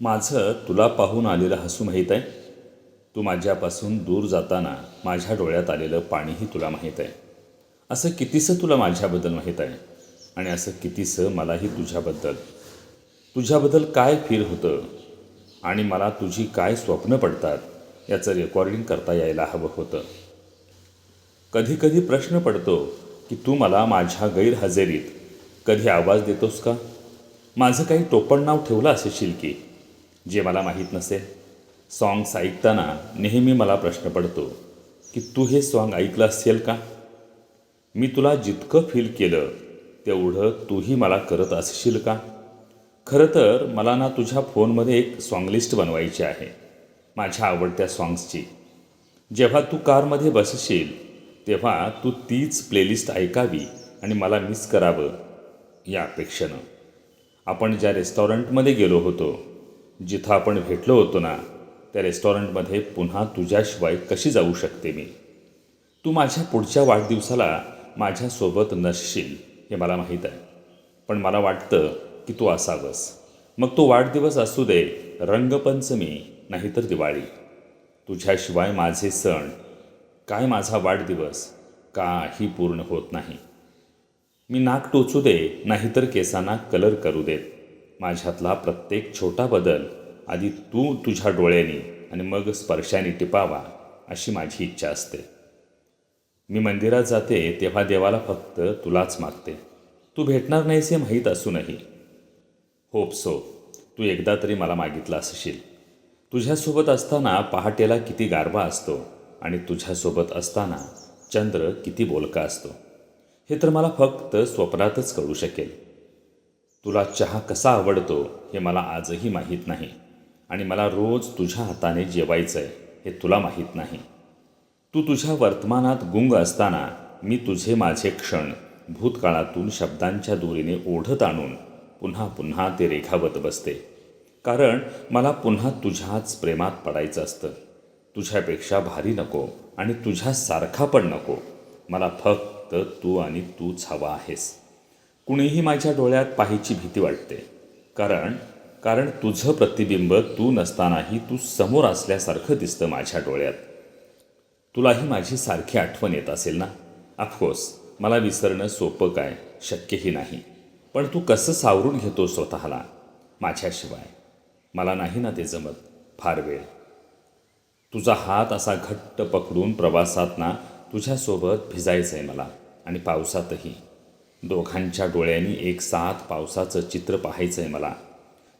माझं तुला पाहून आलेलं हसू माहीत आहे. तू माझ्यापासून दूर जाताना माझ्या डोळ्यात आलेलं पाणीही तुला माहीत आहे. असं कितीसं तुला माझ्याबद्दल माहीत आहे? आणि असं कितीसं मलाही तुझ्याबद्दल. तुझ्याबद्दल काय फील होतं? आणि मला तुझी काय स्वप्न पडतात? याचं रेकॉर्डिंग करता यायला हवं होतं. कधीकधी प्रश्न पडतो की तू मला माझ्या गैरहजेरीत कधी आवाज देतोस का? माझं काही टोपण नाव ठेवलं असशील की? जे मला माहीत नसेल. सॉंग्स ऐकताना नेहमी मला प्रश्न पडतो की तू हे सॉन्ग ऐकलं असेल का? मी तुला जितकं फील केलं तेवढं तूही मला करत असशील का? खरं तर मला ना तुझ्या फोनमध्ये एक सॉन्ग लिस्ट बनवायची आहे माझ्या आवडत्या सॉंग्सची जेव्हा तू कारमध्ये बसशील तेव्हा तू तीच प्लेलिस्ट ऐकावी आणि मला मिस करावं या अपेक्षेनं. आपण ज्या रेस्टॉरंटमध्ये गेलो होतो जिथं आपण भेटलो होतो ना त्या रेस्टॉरंटमध्ये पुन्हा तुझ्याशिवाय कशी जाऊ शकते मी? तू माझ्या पुढच्या वाढदिवसाला माझ्यासोबत नसशील हे मला माहीत आहे. पण मला वाटतं की तू असावंस. मग तो वाढदिवस असू दे रंगपंचमी नाहीतर दिवाळी. तुझ्याशिवाय माझे सण काय माझा वाढदिवस काही पूर्ण होत नाही. मी नाक टोचू दे नाहीतर केसांना कलर करू देत. माझ्यातला प्रत्येक छोटा बदल आधी तू तुझ्या डोळ्यांनी आणि मग स्पर्शाने टिपावा अशी माझी इच्छा असते. मी मंदिरात जाते तेव्हा देवाला फक्त तुलाच मागते तू भेटणार नाहीस हे माहीत असूनही. होप सो तू एकदा तरी मला मागितला असशील. तुझ्यासोबत असताना पहाटेला किती गारवा असतो आणि तुझ्यासोबत असताना चंद्र किती बोलका असतो. हे तर मला फक्त स्वप्नातच कळू शकेल. तुला चहा कसा आवडतो हे मला आजही माहीत नाही आणि मला रोज तुझ्या हाताने जेवायचं आहे हे तुला माहीत नाही. तू तुझ्या वर्तमानात गुंग असताना मी तुझे माझे क्षण भूतकाळातून शब्दांच्या दोरीने ओढत आणून पुन्हा पुन्हा ते रेखावत बसते. कारण मला पुन्हा तुझ्याच प्रेमात पडायचं असतं. तुझ्यापेक्षा भारी नको आणि तुझ्यासारखा पण नको. मला फक्त तू आणि तूच हवा आहेस. कुणीही माझ्या डोळ्यात पाहायची भीती वाटते. कारण कारण तुझं प्रतिबिंब तू नसतानाही तू समोर असल्यासारखं दिसतं माझ्या डोळ्यात. तुलाही माझी सारखी आठवण येत असेल ना? ऑफकोर्स मला विसरणं सोपं काय? शक्यही नाही. पण तू कसं सावरून घेतो स्वतःला? माझ्याशिवाय. मला नाही ना ते जमत. फार वेळ. तुझा हात असा घट्ट पकडून प्रवासात ना तुझ्यासोबत भिजायचं आहे मला. आणि पावसातही. दोघांच्या डोळ्यांनी एक साथ पावसाचं चित्र पाहायचं आहे मला.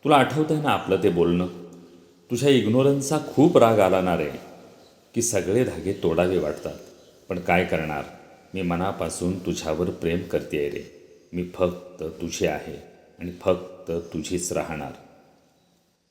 तुला आठवतं आहे ना आपलं ते बोलणं? तुझ्या इग्नोरन्सचा खूप राग आला ना रे की सगळे धागे तोडावे वाटतात. पण काय करणार? मी मनापासून तुझ्यावर प्रेम करते रे. मी फक्त तुझे आहे आणि फक्त तुझीच राहणार.